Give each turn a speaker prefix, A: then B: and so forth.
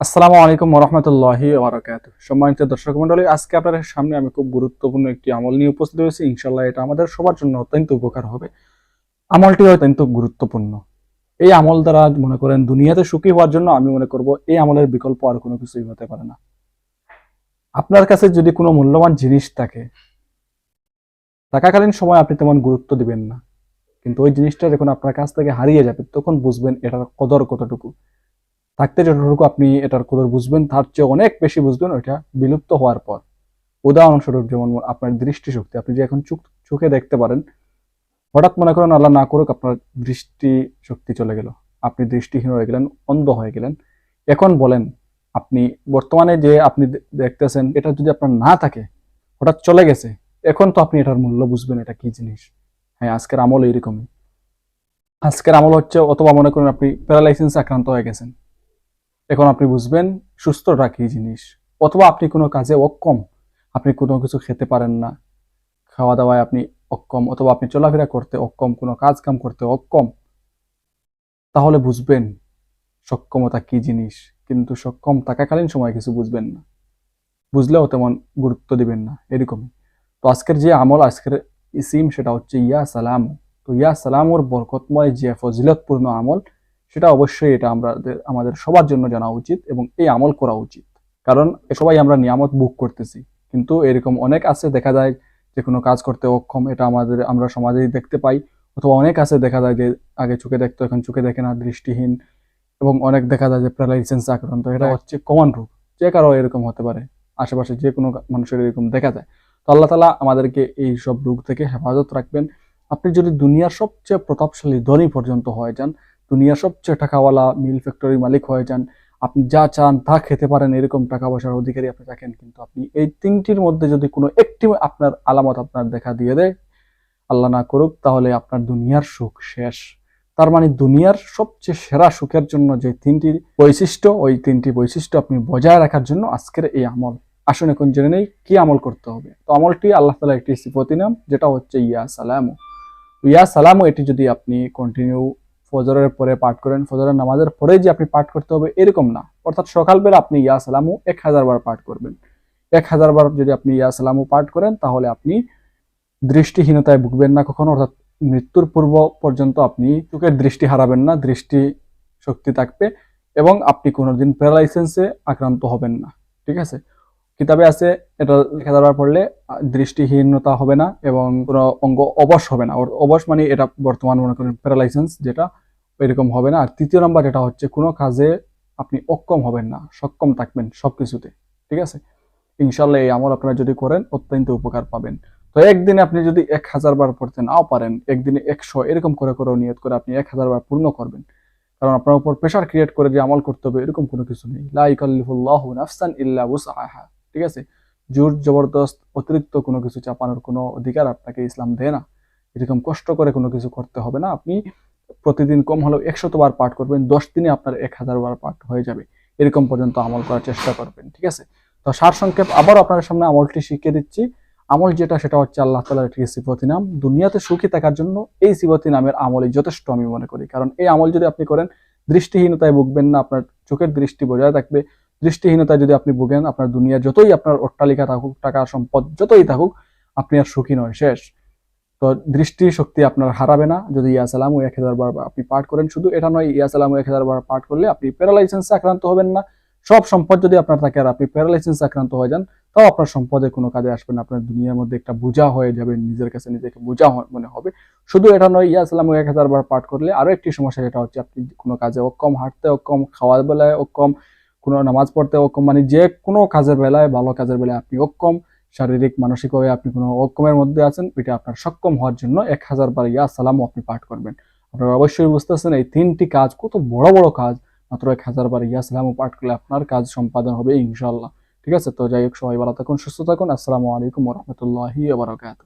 A: আসসালামু আলাইকুম রহমতুল্লাহি ওবরাকাত সম্মানিত দর্শক মন্ডলী আজকে আপনাদের সামনে আমি খুব গুরুত্বপূর্ণ একটি আমল নিয়ে উপস্থিত হয়েছি। ইনশাল্লাহ এটা আমাদের সবার জন্য অত্যন্ত উপকার হবে। আমলটি অত্যন্ত গুরুত্বপূর্ণ। এই আমল দ্বারা মনে করেন দুনিয়াতে সুখী হওয়ার জন্য আমি মনে করব এই আমলের বিকল্প আর কোনো কিছুই হতে পারে না। আপনার কাছে যদি কোনো মূল্যবান জিনিস থাকে, থাকাকালীন সময় আপনি তেমন গুরুত্ব দিবেন না। কিন্তু ওই জিনিসটা যখন আপনার কাছ থেকে হারিয়ে যাবে, তখন বুঝবেন এটার কদর কতটুকু। থাকতে যতটুকু আপনি এটার কদর বুঝবেন, তার চেয়ে অনেক বেশি বুঝবেন, ওইটা বিলুপ্ত হওয়ার পর। উদাহরণস্বরূপ যেমন আপনার দৃষ্টিশক্তি, আপনি যে এখন চোখ চোখে দেখতে পারেন, হঠাৎ মনে করেন আল্লাহ না করুক আপনার দৃষ্টি শক্তি চলে গেল। আপনি দৃষ্টিহীন হয়ে গেলেন, অন্ধ হয়ে গেলেন। এখন বলেন, আপনি বর্তমানে যে আপনি দেখতেছেন, এটা যদি আপনার না থাকে, হঠাৎ চলে গেছে, এখন তো আপনি এটার মূল্য বুঝবেন, এটা কি জিনিস? হ্যাঁ আজকের আমল এইরকমই। আজকের আমল হচ্ছে, অথবা মনে করেন আপনি প্যারালাইসিস আক্রান্ত হয়ে গেছেন। এখন আপনি বুঝবেন সুস্থটা কি জিনিস। অথবা আপনি কোনো কাজে অক্ষম, আপনি কোনো কিছু খেতে পারেন না। খাওয়া দাওয়ায় আপনি অক্ষম, অথবা আপনি চলাফেরা করতে অক্ষম, কোনো কাজ কাম করতে অক্ষম, তাহলে বুঝবেন সক্ষমতা কি জিনিস। কিন্তু সক্ষম থাকাকালীন সময় কিছু বুঝবেন না। বুঝলেও তেমন গুরুত্ব দিবেন না, এরকমই। তো আজকের যে আমল, আজকের ইসিম সেটা হচ্ছে ইয়া সালাম। তো ইয়া সালামর বরকতময় যে ফজিলতপূর্ণ আমল সেটা অবশ্যই এটা আমাদের আমাদের সবার জন্য জানা উচিত এবং এই আমল করা উচিত। কারণ সবাই আমরা নিয়ামত বুক করতেছি। কিন্তু এরকম অনেক আছে দেখা যায় যে কোনো কাজ করতে অক্ষম এটা আমাদের আমরা সমাজেই দেখতে পাই। অথবা অনেক আছে দেখা যায় যে আগে চোখে দেখতো এখন চোখে দেখে না দৃষ্টিহীন। এবং অনেক দেখা যায় যে প্যারালাইসেন্স আক্রান্ত এটা হচ্ছে কমন রোগ যে কারও এরকম হতে পারে আশেপাশে যে কোনো মানুষের এরকম দেখা যায়। তো আল্লাহ তালা আমাদেরকে এই সব রোগ থেকে হেফাজত রাখবেন। আপনি যদি দুনিয়ার সবচেয়ে প্রতাপশালী ধনী পর্যন্ত হয়ে যান দুনিয়ার সবচেয়ে টাকাওয়ালা মিল ফ্যাক্টরির মালিক হয়ে যান। আপনি যা চান তা খেতে পারেন, এরকম টাকা পয়সার অধিকারী আপনি থাকেন। কিন্তু আপনি এই তিনটির মধ্যে যদি কোনো একটি আপনার আলামত আপনার দেখা দিয়ে দেয়, আল্লাহ না করুক, তাহলে আপনার দুনিয়ার সুখ শেষ। তার মানে দুনিয়ার সবচেয়ে সেরা সুখের জন্য যে তিনটি বৈশিষ্ট্য, ওই তিনটি বৈশিষ্ট্য আপনি বজায় রাখার জন্য আজকের এই আমল। আসুন এখন জেনে নেই, কি আমল করতে হবে? তো আমলটি আল্লাহ তালা একটি সিফতি নাম, যেটা হচ্ছে ইয়া সালামু ইয়া সালামু এটি যদি আপনি কন্টিনিউ ফজরের পরে পাঠ করেন, ফজরের নামাজের পরে যে আপনি পাঠ করতে হবে এরকম না। অর্থাৎ সকালবেলা আপনি ইয়া সালামু এক হাজার বার পাঠ করবেন। এক হাজার বার যদি আপনি ইয়া সালামু পাঠ করেন, তাহলে আপনি দৃষ্টিহীনতায় ভুগবেন না কখনো। অর্থাৎ মৃত্যুর পূর্ব পর্যন্ত আপনি চোখের দৃষ্টি হারাবেন না, দৃষ্টি শক্তি থাকবে এবং আপনি কোনোদিন প্যারালাইসেন্সে আক্রান্ত হবেন না। ঠিক আছে? কিতাবে আছে, এটা হাজার বার পড়লে দৃষ্টিহীনতা হবে না এবং কোনো অঙ্গ অবশ হবে না। অবশ মানে এটা বর্তমান মনে করেন প্যারালাইসেন্স যেটা এরকম হবে না। আর তৃতীয় নাম্বার যেটা হচ্ছে, কোনো কাজে আপনি অক্ষম হবেন না, সক্ষম থাকবেন সব কিছুতে ঠিক আছে? ইনশাল্লাহ এই আমল আপনারা যদি করেন, অত্যন্ত উপকার পাবেন। তো একদিনে আপনি যদি এক হাজার বার পড়তে নাও পারেন, একদিনে একশো, এরকম করে করে নিয়ত করে আপনি এক হাজার বার পূর্ণ করবেন। কারণ আপনার উপর প্রেশার ক্রিয়েট করে যে আমল করতে হবে, এরকম কোনো কিছু নেই। লা ইকাল্লিফুল্লাহু নাফসান ইল্লা উসআহা ঠিক আছে? জোর, জবরদস্ত, অতিরিক্ত কোনো কিছু চাপানোর কোনো অধিকার আপনাকে ইসলাম দেয় না। এরকম কষ্ট করে কোনো কিছু করতে হবে না। আপনি প্রতিদিন কম হলেও বার পাঠ করবেন, দশ দিনে আপনার এক হাজার বার পাঠ হয়ে যাবে। এরকম পর্যন্ত আমল করার চেষ্টা করবেন, ঠিক আছে? তো সার সংক্ষেপ আবারও আপনাদের সামনে আমলটি শিখিয়ে দিচ্ছি। আমল যেটা, সেটা হচ্ছে আল্লাহ তালার একটি সিফতি নাম। দুনিয়াতে সুখী থাকার জন্য এই সিফতি নামের আমলই যথেষ্ট আমি মনে করি। কারণ এই আমল যদি আপনি করেন, দৃষ্টিহীনতায় ভুগবেন না, আপনার চোখের দৃষ্টি বজায় থাকবে। দৃষ্টিহীনতায় যদি আপনি ভুগেন, আপনার দুনিয়া যতই আপনার অট্টালিকা থাকুক, টাকা, সম্পদ যতই থাকুক, আপনি আর সুখী নয়। শেষ। তো দৃষ্টি শক্তি আপনার হারাবে না। যদি ইয়া সালাম এক হাজার বার আপনি পাঠ করেন, শুধু এটা নয়, ইয়া সালাম এক হাজার বার পাঠ করলে আপনি প্যারালাইসেন্সে আক্রান্ত হবেন না। সব সম্পদ যদি আপনার থাকে আর আপনি প্যারালাইসেন্সে আক্রান্ত হয়ে যান, তাও আপনার সম্পদের কোনো কাজে আসবে না। আপনার দুনিয়ার মধ্যে একটা বোঝা হয়ে যাবে, নিজের কাছে নিজেকে বোঝা মনে হবে। শুধু এটা নয়, ইয়া সালাম এক হাজার বার পাঠ করলে আরও একটি সমস্যা যেটা হচ্ছে আপনি কোনো কাজে অক্ষম, হাঁটতে অক্ষম, খাওয়ার বেলায় অক্ষম কোনো নামাজ পড়তে অক্ষম মানে যে কোনো কাজের বেলায়, ভালো কাজের বেলায় আপনি অক্ষম, শারীরিক মানসিকভাবে আপনি কোনো অক্ষমের মধ্যে আছেন, এটা আপনার সক্ষম হওয়ার জন্য এক হাজার বার ইয়া সালামও আপনি পাঠ করবেন। আপনারা অবশ্যই বুঝতেছেন এই তিনটি কাজ কত বড় বড় কাজ, মাত্র এক হাজার বার ইয়া সালামও পাঠ করলে আপনার কাজ সম্পাদন হবে ইনশাল্লাহ ঠিক আছে? তো যাই হোক, সবাই ভালো থাকুন, সুস্থ থাকুন। আসসালামু আলাইকুম রহমতুল্লাহি বারকাত